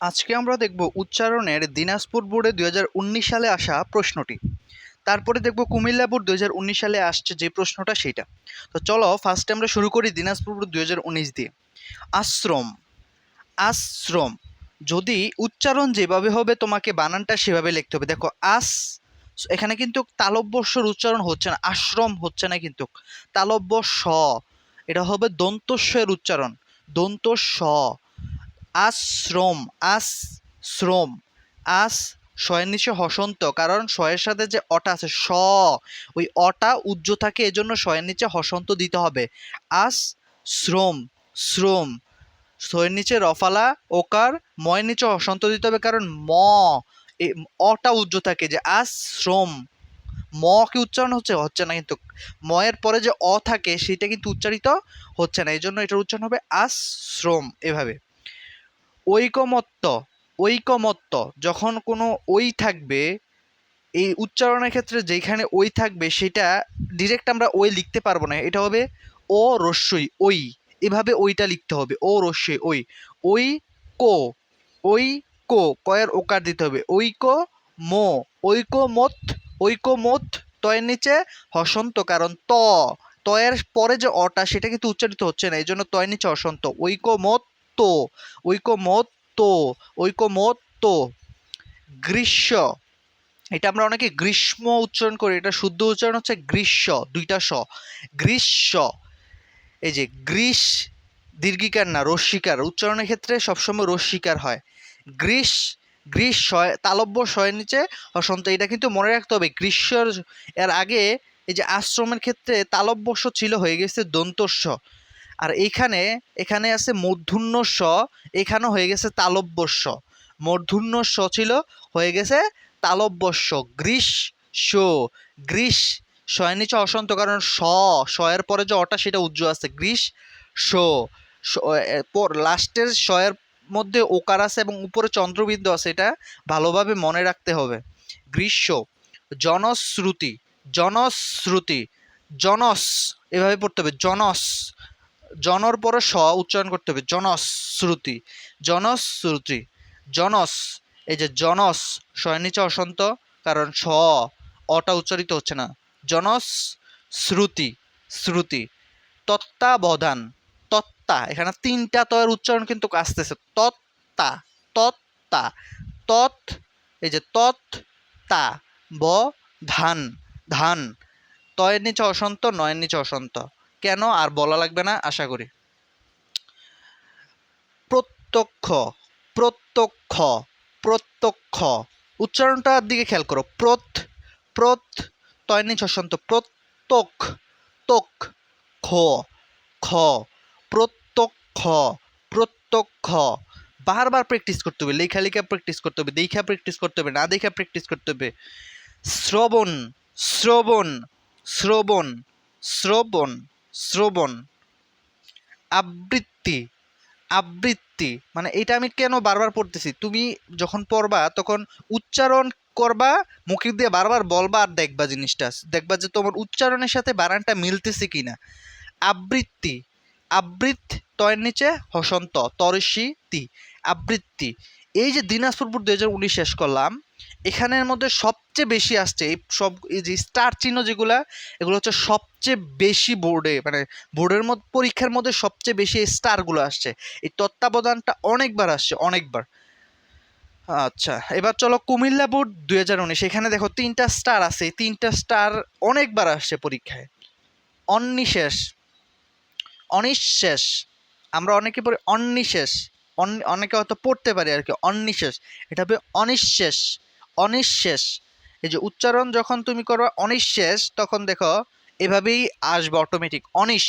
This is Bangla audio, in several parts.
আজকে আমরা দেখব উচ্চারণের দিনাজপুর বোর্ডে দুই হাজার উনিশ সালে আসা প্রশ্নটি। তারপরে দেখব কুমিল্লা বোর্ড দুই হাজার উনিশ সালে আসছে যে প্রশ্নটা সেটা তো চলো ফার্স্টে আমরা শুরু করি দিনাজপুর বোর্ড দুই হাজার উনিশ দিয়ে। আশ্রম। আশ্রম। যদি উচ্চারণ যেভাবে হবে, তোমাকে বানানটা সেভাবে লিখতে হবে। দেখো, আস, এখানে কিন্তু তালব্যস্বর উচ্চারণ হচ্ছে না, আশ্রম হচ্ছে না কিন্তু। তালব্য স এটা হবে দন্তস্বয়ের উচ্চারণ। দন্ত স আশ্রম আস শ্রম আস, শয়ের নিচে হসন্ত। কারণ শয়ের সাথে যে অটা আছে, স, ওই অটা উজ্জ্ব থাকে, এজন্য শয়ের নিচে হসন্ত দিতে হবে। আস শ্রম শ্রম শয়ের নিচে রফালা, ওকার, ময়ের নিচে হসন্ত দিতে হবে। কারণ ম অটা উজ্জ্ব থাকে যে আশ্রম। ম কি উচ্চারণ হচ্ছে? হচ্ছে না কিন্তু। ময়ের পরে যে অ থাকে, সেটা কিন্তু উচ্চারিত হচ্ছে না। এই জন্য এটার উচ্চারণ হবে আশ্রম, এভাবে। ঐকমত্য ঐকমত্য, যখন কোনো ওই থাকবে, এই উচ্চারণের ক্ষেত্রে যেখানে ওই থাকবে, সেটা ডিরেক্ট আমরা ওই লিখতে পারব না। এটা হবে ও রস্যই ওই এভাবে ওইটা লিখতে হবে ও রস্যই ওই ওই কো ওই কো, কয়ের ওকার দিতে হবে। ঐক মো ঐক মত ঐক মত তয়ের নিচে হসন্ত, কারণ ত, তয়ের পরে যে অটা সেটা কিন্তু উচ্চারিত হচ্ছে না এই জন্য তয়ের নিচে হসন্ত ঐক মত তো ঐকমত্য ঐকমত্য গ্রীষ্ম। এটা আমরা অনেকে গ্রীষ্ম উচ্চারণ করি, এটা শুদ্ধ উচ্চারণ হচ্ছে গ্রীষ্ম, দুইটা স। গ্রীষ্ম, এই যে গ্রীষ দীর্ঘিকার না রস্বীকার উচ্চারণের ক্ষেত্রে সবসময় রস্বীকার হয়। গ্রীষ গ্রীষ শয় তালব্য শয়ের নিচে হসন্ত এটা কিন্তু মনে রাখতে হবে, গ্রীষ্মর, এর আগে এই যে আশ্রমের ক্ষেত্রে তালব্যস্য ছিল, হয়ে গেছে দন্তস্য আর এইখানে, এখানে আছে মূর্ধন্য স এখানেও হয়ে গেছে তালব্যস্য মূর্ধন্য স ছিল, হয়ে গেছে তালব্যস্য গ্রীষ শো গ্রীষ শয়ের নিচে অসন্ত, কারণ স শয়ের পরে যে অটা, সেটা উজ্জ্বল আছে। গ্রীষ পর, লাস্টের শয়ের মধ্যে ওকার আছে এবং উপরে চন্দ্রবিন্দু আছে, এটা ভালোভাবে মনে রাখতে হবে। গ্রীষ্ম, জনশ্রুতি জনশ্রুতি, জনস, এভাবে পড়তে হবে, জনস। জনর পরে স উচ্চারণ করতে হবে। জনশ্রুতি জনশ্রুতি জনস এই যে জনস শয়ের নিচে অসন্ত, কারণ স, অটা উচ্চারিত হচ্ছে না। জনস শ্রুতি শ্রুতি। তত্ত্বাবধান। তত্ত্বা, এখানে তিনটা তয়ের উচ্চারণ কিন্তু আসতেছে। তত্ত্বা তত্ত্বা। তৎ, এই যে তৎ তা ব, ধান। ধান তয়ের নিচে অসন্ত নয়ের নিচে অসন্ত। কেন আর বলা লাগবে না, আশা করি। প্রত্যক্ষ প্রত্যক্ষ প্রত্যক্ষ। উচ্চারণটার দিকে খেয়াল করো। প্রত প্রত তয়নি ছসন্ত প্রত্যক তোক খ খ, প্রত্যক্ষ প্রত্যক্ষ। বারবার প্র্যাকটিস করতে হবে, লেখা লেখা প্র্যাকটিস করতে হবে, দেখা প্র্যাকটিস করতে হবে, না দেখা প্র্যাকটিস করতে হবে। শ্রবণ শ্রবণ শ্রবণ শ্রবণ। শ্রবণ, আবৃত্তি আবৃত্তি মানে এটা আমি কেন বারবার পড়তেছি? তুমি যখন পড়বা তখন উচ্চারণ করবা, মুখের দিয়ে বারবার বলবা আর দেখবা জিনিসটা। দেখবা যে তোমার উচ্চারণের সাথে বানানটা মিলতেছে কি না আবৃত্তি আবৃত তয়ের নিচে হসন্ত তরসি তি আবৃত্তি। এই যে দিনাজপুর দু হাজার উনিশ শেষ করলাম, এখানের মধ্যে সবচেয়ে বেশি আসছে এই সব, এই যে স্টার চিহ্ন যেগুলা, এগুলো হচ্ছে সবচেয়ে বেশি বোর্ডে মানে বোর্ডের মধ্যে, পরীক্ষার মধ্যে সবচেয়ে বেশি এই স্টারগুলো আসছে। এই তত্ত্বাবধানটা অনেকবার আসছে, অনেকবার। আচ্ছা এবার চলো কুমিল্লা বোর্ড দুই হাজার উনিশ, এখানে দেখো তিনটা স্টার আছে তিনটা স্টার অনেকবার আসছে পরীক্ষায়। অনিশেষ, অনিঃশেষ, আমরা অনেকে পড়ি অনিশেষ। অনেকে হয়তো পড়তে পারে আর কি, অনিশেষ। এটা হবে অনিঃশেষ অনিঃশেষ। এই যে উচ্চারণ যখন তুমি করো অনিঃশেষ, তখন দেখো এভাবেই আসবে অটোমেটিক অনিশ।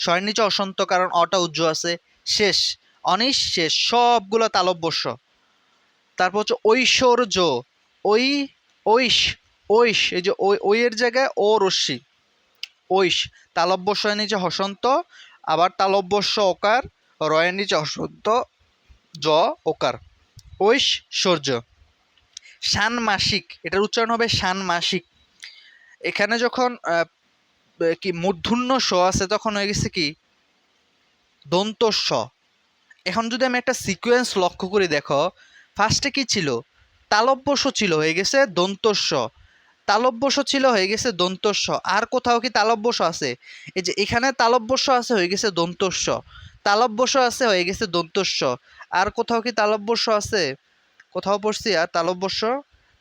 স্বয়ের নিচে অসন্ত কারণ, অটা উজ্জ্ব আছে, শেষ। অনিঃশেষ, সবগুলো তালব্যস্য। তারপর হচ্ছে ঐশ্বর্য ওই ঐশ ঐশ। এই যে ওই ওইয়ের জায়গায় ও রশ্মি, ঐশ। তালব্যস্যের নিচে হসন্ত, আবার তালব্যস্য ওকার রয়ের নিচে হসন্ত জ, ওকার। ঐশ্বর্য ষান্মাসিক এটার উচ্চারণ হবে ষান্মাসিক এখানে যখন কি মূর্ধন্য স আছে, তখন হয়ে গেছে কি? দন্ত স। এখন যদি আমি একটা সিকোয়েন্স লক্ষ্য করি, দেখো ফার্স্টে কি ছিল? তালব্যস্য ছিল, হয়ে গেছে দন্তস্য তালব্যস্য ছিল, হয়ে গেছে দন্তস্য আর কোথাও কি তালব্যস্য আছে? এই যে এখানে তালব্যস্য আছে, হয়ে গেছে দন্তস্য তালব্যস্য আছে, হয়ে গেছে দন্তস্য আর কোথাও কি তালব্যস্য আছে? কোথাও পড়ছি আর তালব্যস্য?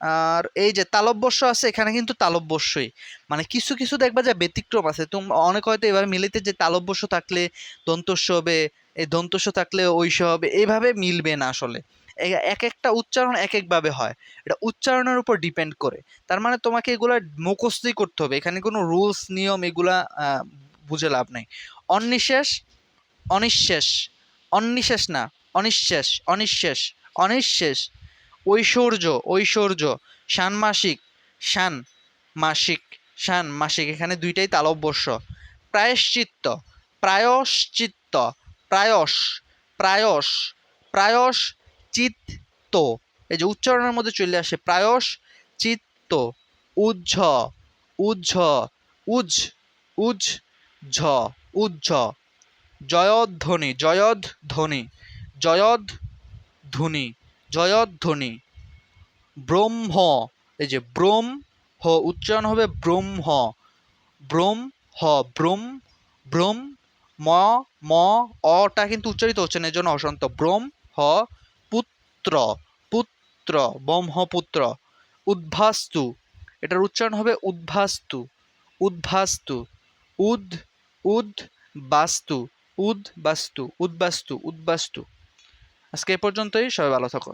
আর এই যে তালব্যস্য আছে, এখানে কিন্তু তালব্যস্যই। মানে কিছু কিছু দেখবা যে ব্যতিক্রম আছে। তুমি, অনেক হয়তো এবার মিলিতে যে তালব্যস্য থাকলে দন্তস্য হবে, এই দন্তস্য থাকলে ঐশ হবে এইভাবে মিলবে না আসলে। এক একটা উচ্চারণ এক একভাবে হয়। এটা উচ্চারণের উপর ডিপেন্ড করে। তার মানে তোমাকে এগুলা মুখস্থই করতে হবে। এখানে কোনো রুলস, নিয়ম এগুলা বুঝে লাভ নেই। অনিঃশেষ অনিঃশেষ অনিঃশেষ না। অনিঃশেষ অনিঃশেষ অনিঃশেষ। ঐশ্বর্য ঐশ্বর্য। ষান্মাসিক শান মাসিক শান মাসিক। এখানে দুইটাই তালব্যস্য। প্রায়শ্চিত্ত প্রায়শ্চিত্ত, প্রায়শ প্রায়শ প্রায়শ চিত্ত। এই যে উচ্চারণের মধ্যে চলে আসে প্রায়শ চিত্ত। উজ্জ উজ্জ উজ উজ ঝ উজ্জ। জয়ধ্বনি জয়ধ্বনি। জয়ধ্বনি জয়ধ্বনি, ব্রহ্ম, এই যে ব্রহ্ম হ উচ্চারণ হবে ব্রহ্ম ব্রহ্ম হ ব্রহ্ম ব্রহ্ম, ম ম অটা কিন্তু উচ্চারিত হচ্ছে না এই জন্য অসন্ত ব্রহ্ম হ পুত্র পুত্র ব্রহ্মপুত্র, উদ্ভাস্তু, এটার উচ্চারণ হবে উদ্ভাস্তু উদ্ভাস্তু, উদ উদ বাস্তু উদ বাস্তু উদ্বাস্তু উদ্বাস্তু। আজকে এ পর্যন্তই সবাই ভালো থাকো।